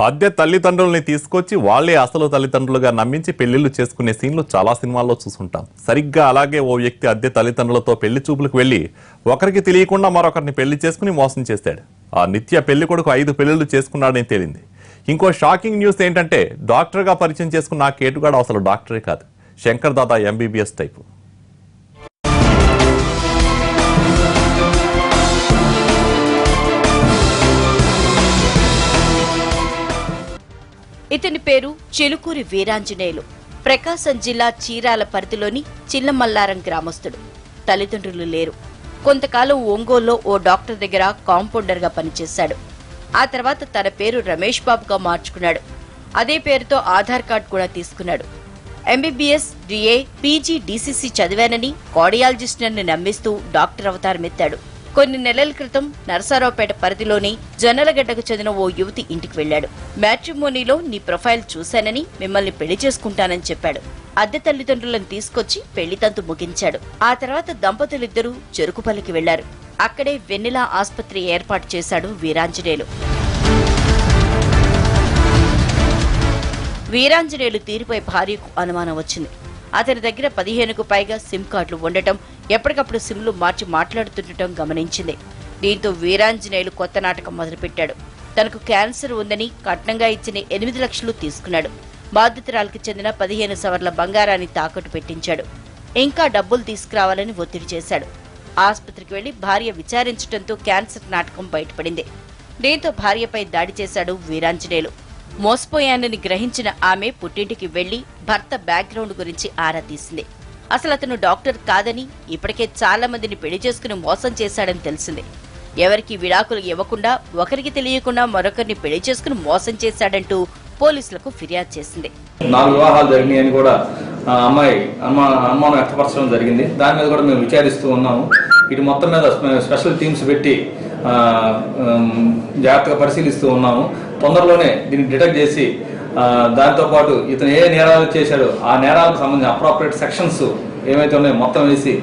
అద్దె తల్లిదండ్రుల్ని తీసుకొచ్చి వాళ్ళే అసలు తల్లిదండ్రులుగా నమ్మించి పెళ్ళిళ్ళు చేసుకునే సీన్లు చాలా సినిమాల్లో చూసుంటాం. సరిగ్గా అలాగే ఓ వ్యక్తి అద్దె తల్లిదండ్రులతో పెళ్ళి చూపులకు వెళ్ళి ఒకరికి తెలియకుండా మరొకరిని పెళ్ళి చేసుకుని మోసం చేశాడు ఆ నిత్య పెళ్ళి కొడుకు ఐదు పెళ్ళిళ్ళు చేసుకున్నాడని తేలింది. ఇంకో షాకింగ్ న్యూస్ ఏంటంటే డాక్టర్గా పరిచయం చేసుకున్న ఆ కేటుగాడు అసలు డాక్టరే కాదు. Shankar Dada MBBS type. ఇతని పేరు చెలుకూరి వీరాంజనేయులు. ప్రకాశం జిల్లా చీరాల పరిధిలోని చిల్లమల్లారం గ్రామస్తుడు. తల్లిదండ్రులు లేరు. కొంతకాలం ఒంగోలులో ఓ డాక్టర్ దగ్గర కాంపౌండర్గా పనిచేశాడు. ఆ తర్వాత తన పేరు రమేష్ బాబుగా మార్చుకున్నాడు. అదే పేరుతో ఆధార్ కార్డు కూడా తీసుకున్నాడు. ఎంబీబీఎస్ డిఏ పీజీ డీసీసీ చదివానని కార్డియాలజిస్ట్ నన్ను నమ్మిస్తూ డాక్టర్ అవతారమెత్తాడు. కొన్ని నెలల క్రితం నరసరావుపేట పరిధిలోని జొన్నలగడ్డకు చెందిన ఓ యువతి ఇంటికి వెళ్ళాడు మ్యాట్రిమోనీలో నీ ప్రొఫైల్ చూశానని మిమ్మల్ని పెళ్ళి చేసుకుంటానని చెప్పాడు. అద్దె తల్లిదండ్రులను తీసుకొచ్చి పెళ్ళి తంతు ముగించాడు. ఆ తర్వాత దంపతులిద్దరూ చెరుకుపల్లికి వెళ్ళారు అక్కడే వెన్నెల ఆసుపత్రి ఏర్పాటు చేశాడు వీరాంజనేయులు. వీరాంజనేయులు తీరుపై భార్యకు అనుమానం వచ్చింది. అతని దగ్గర పదిహేనుకు పైగా సిమ్ కార్డులు ఉండటం ఎప్పటికప్పుడు సిమ్లు మార్చి మాట్లాడుతుండటం గమనించింది. దీంతో వీరాంజనేయులు కొత్త నాటకం మొదలుపెట్టాడు. తనకు క్యాన్సర్ ఉందని కట్నంగా ఇచ్చిన ఎనిమిది లక్షలు తీసుకున్నాడు. బాధితురాలకు చెందిన పదిహేను సవర్ల బంగారాన్ని తాకట్టు పెట్టించాడు. ఇంకా డబ్బులు తీసుకురావాలని ఒత్తిడి చేశాడు. ఆసుపత్రికి వెళ్ళి భార్య విచారించడంతో క్యాన్సర్ నాటకం బయటపడింది. దీంతో భార్యపై దాడి చేశాడు వీరాంజనేయులు. మోసపోయానని గ్రహించిన ఆమె పుట్టింటికి వెళ్ళి భర్త బ్యాక్గ్రౌండ్ గురించి ఆరా తీసింది. అసలు అతను డాక్టర్ కాదని ఇప్పటికే చాలా మందిని పెళ్ళి చేసుకుని మోసం చేశాడని తెలిసింది. ఎవరికి విడాకులు ఇవ్వకుండా ఒకరికి తెలియకుండా మరొకరిని పెళ్ళి చేసుకుని మోసం చేశాడంటూ పోలీసులకు ఫిర్యాదు చేసింది. నాలుగు వివాహాలు జరిగినాయని కూడా అమ్మాయి అనుమానం వ్యక్తపరచడం జరిగింది. దాని మీద కూడా మేము విచారిస్తూ ఉన్నాము. ఇటు మొత్తం మీద స్పెషల్ టీమ్స్ పెట్టి జాగ్రత్తగా పరిశీలిస్తూ ఉన్నాము. తొందరలోనే దీన్ని డిటెక్ట్ చేసి దాంతోపాటు ఇతను ఏ నేరాలు చేశాడో ఆ నేరాలకు సంబంధించిన అప్రాపరేట్ సెక్షన్స్ ఏమైతే ఉన్నాయో మొత్తం వేసి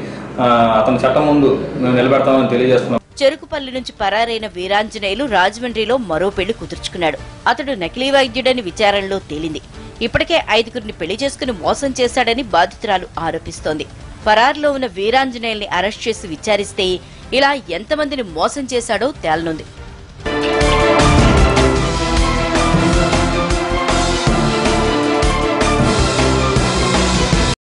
అతని చట్టం ముందు మేము నిలబెడతామని తెలియజేస్తున్నాం. చెరుకుపల్లి నుంచి పరారైన వీరాంజనేయులు రాజమండ్రిలో మరో పెళ్ళి కుదుర్చుకున్నాడు. అతడు నకిలీ వైద్యుడని విచారణలో తేలింది. ఇప్పటికే ఐదుగురిని పెళ్ళి చేసుకుని మోసం చేశాడని బాధితురాలు ఆరోపిస్తోంది. పరారులో ఉన్న వీరాంజనేయుల్ని అరెస్ట్ చేసి విచారిస్తే ఇలా ఎంతమందిని మోసం చేశాడో తేలనుంది.